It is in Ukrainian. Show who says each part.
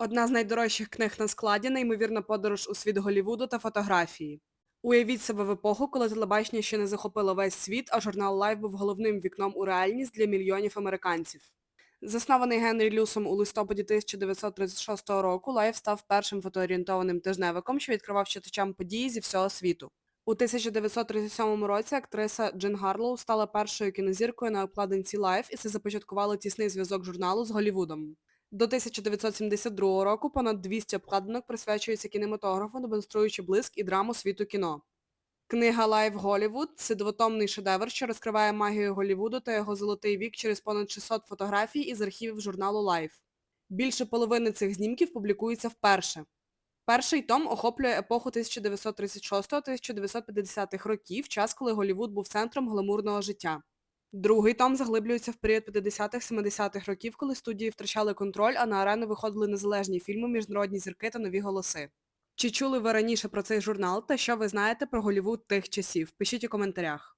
Speaker 1: Одна з найдорожчих книг на складі неймовірна подорож у світ Голлівуду та фотографії. Уявіть себе в епоху, коли телебачення ще не захопило весь світ, а журнал Life був головним вікном у реальність для мільйонів американців. Заснований Генрі Люсом у листопаді 1936 року, Life став першим фотоорієнтованим тижневиком, що відкривав читачам події зі всього світу. У 1937 році актриса Джин Гарлоу стала першою кінозіркою на обкладинці Life і це започаткувало тісний зв'язок журналу з Голлівудом. До 1972 року понад 200 обкладинок присвячуються кінематографу, демонструючи блиск і драму світу кіно. Книга Лайв Голлівуд це двотомний шедевр, що розкриває магію Голлівуду та його золотий вік через понад 600 фотографій із архівів журналу Life. Більше половини цих знімків публікується вперше. Перший том охоплює епоху 1936-1950-х років, час, коли Голлівуд був центром гламурного життя. Другий том заглиблюється в період 50-х-70-х років, коли студії втрачали контроль, а на арену виходили незалежні фільми, міжнародні зірки та нові голоси. Чи чули ви раніше про цей журнал та що ви знаєте про Голівуд тих часів? Пишіть у коментарях.